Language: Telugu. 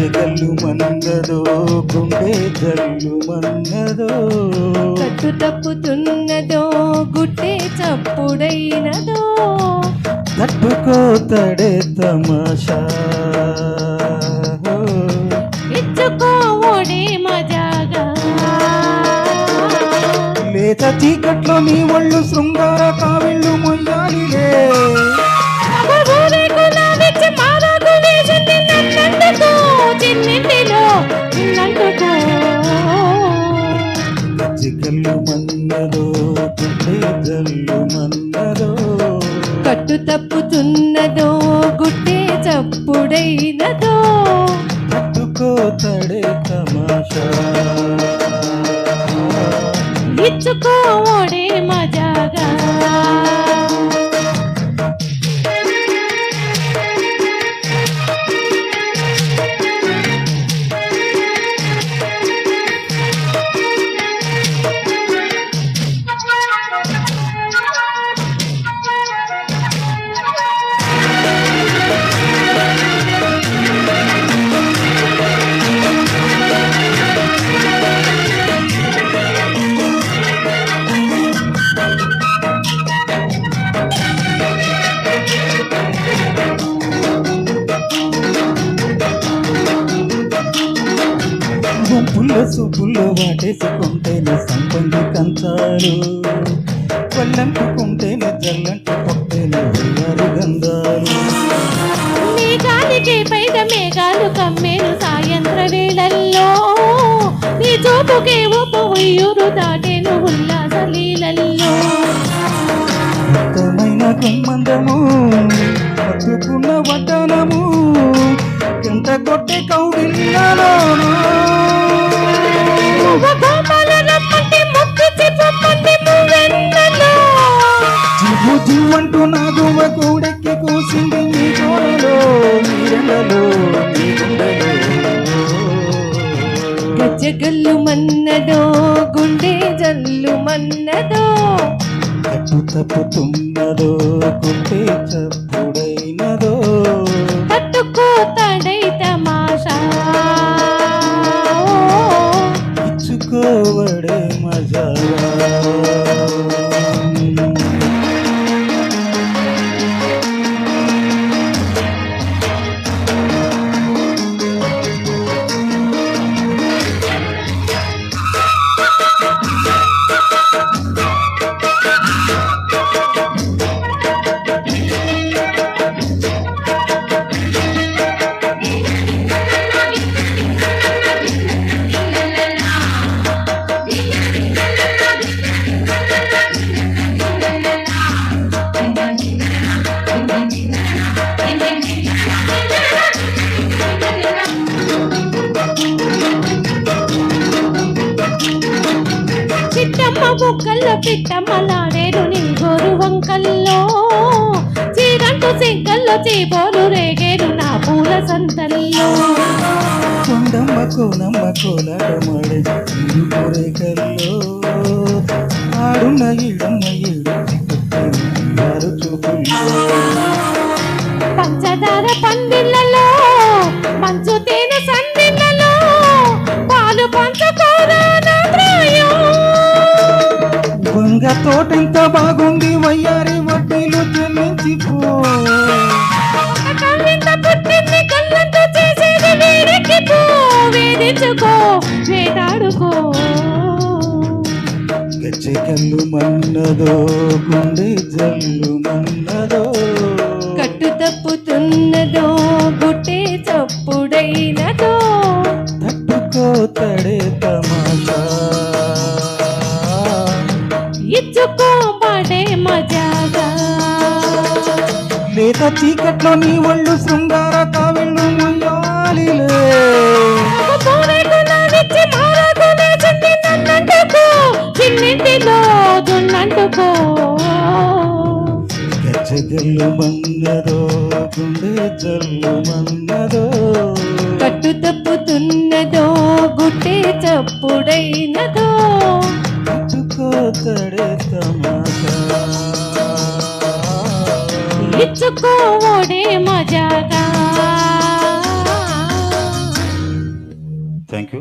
జగల్లు మన్నదో గుండె జల్లు మన్నదో కట్టు తప్పుతున్నదో గుట్టే చప్పుడైనదో. తట్టుకో తడే తమాషా ఇచ్చుకో మజాగా. లేత చీకట్లో నీ ఒళ్ళు శృంగార కావిళ్ళు మొయ్యాలిలే. మన్నదో గుండె జల్లు మన్నదో. కట్టు తప్పుతున్నదో గుట్టే చప్పుడైనదో. తట్టుకోతడే తమాషా. ఇచ్చుకోవడే గుంపుల్లో సూపుల్లో వాటేసుకుంటేనే సంపంగి కంచాలు పళ్ళంటుకుంటేనే జల్లంటు పొట్టేనే ఉయ్యారు గంధాలు. మేఘానికి పైద మేఘాలు కమ్మేను సాయంత్ర వేళల్లో. నీ చూపుకే ఊపు ఉయ్యూరు దాటేను ఉల్లాస లీలల్లో. మొత్తమైన గుమ్మందము పట్టుకున్న వడ్డనము ఎంత కొట్టే కౌగిల్లాలోను నా గువ్వ కూడెక్కి కూసింది గుండెలో గజ్జగల్లు మన్నదో గుండె జల్లు మన్నదో. తప్పు తప్పుతున్నదో గుండె చప్పుడైనదో చిట్టమ్మ బుక్కల్లో పిట్టమ్మలాడేడు నీ గోరు వంకల్లో. చీరంటు సింకల్లో చీపోలు రేగేడు నా పూల సంతల్లో. కొండమ్మ కోనమ్మ కోలాటమాడే రేఖల్లో. ఆడున్న ఈడమ్మ ఈడు ఆరు చూపుల్లో వంగ తోటెంత బాగుంది వయ్యారి వడ్డీలు చెల్లించిపో. కళ్ళింత పుట్టింది కళ్ళంతో చేసేది వేడికి పో వేధించుకో వేటాడుకో. గచ్చె కళ్ళు మన్నదో గుండె జల్లు మన్నదో. కట్టు తప్పుతున్నదో గుట్టే ఇచ్చుకోబడే మజాగా. లేత చీకట్లో నీ ఒళ్ళు శృంగార కావిళ్ళు ముయ్యాలిలే. మన్నదో గుండె జల్లు మన్నదో కట్టు తప్పుతున్నదో గుట్టే చప్పుడైనదో. తడే తమాషా ఇచ్చుకోవడే మజాగా థ్యాంక్ యూ